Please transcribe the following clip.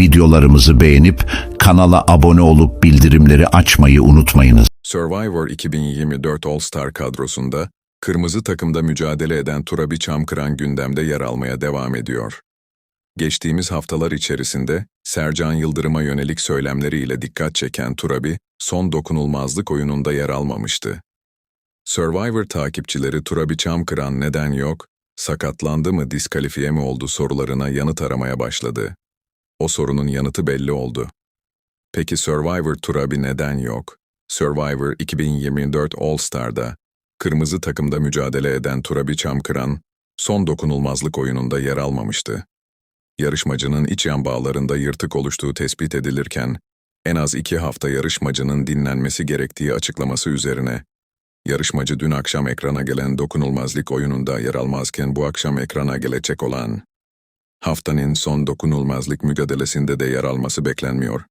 videolarımızı beğenip kanala abone olup bildirimleri açmayı unutmayınız. Survivor 2024 All-Star kadrosunda kırmızı takımda mücadele eden Turabi Çamkıran gündemde yer almaya devam ediyor. Geçtiğimiz haftalar içerisinde Sercan Yıldırım'a yönelik söylemleriyle dikkat çeken Turabi, son dokunulmazlık oyununda yer almamıştı. Survivor takipçileri Turabi Çamkıran neden yok, sakatlandı mı, diskalifiye mi oldu sorularına yanıt aramaya başladı. O sorunun yanıtı belli oldu. Peki Survivor Turabi neden yok? Survivor 2024 All-Star'da kırmızı takımda mücadele eden Turabi Çamkıran, son dokunulmazlık oyununda yer almamıştı. Yarışmacının iç yan bağlarında yırtık oluştuğu tespit edilirken, en az iki hafta yarışmacının dinlenmesi gerektiği açıklaması üzerine, yarışmacı dün akşam ekrana gelen dokunulmazlık oyununda yer almazken bu akşam ekrana gelecek olan haftanın son dokunulmazlık mücadelesinde de yer alması beklenmiyor.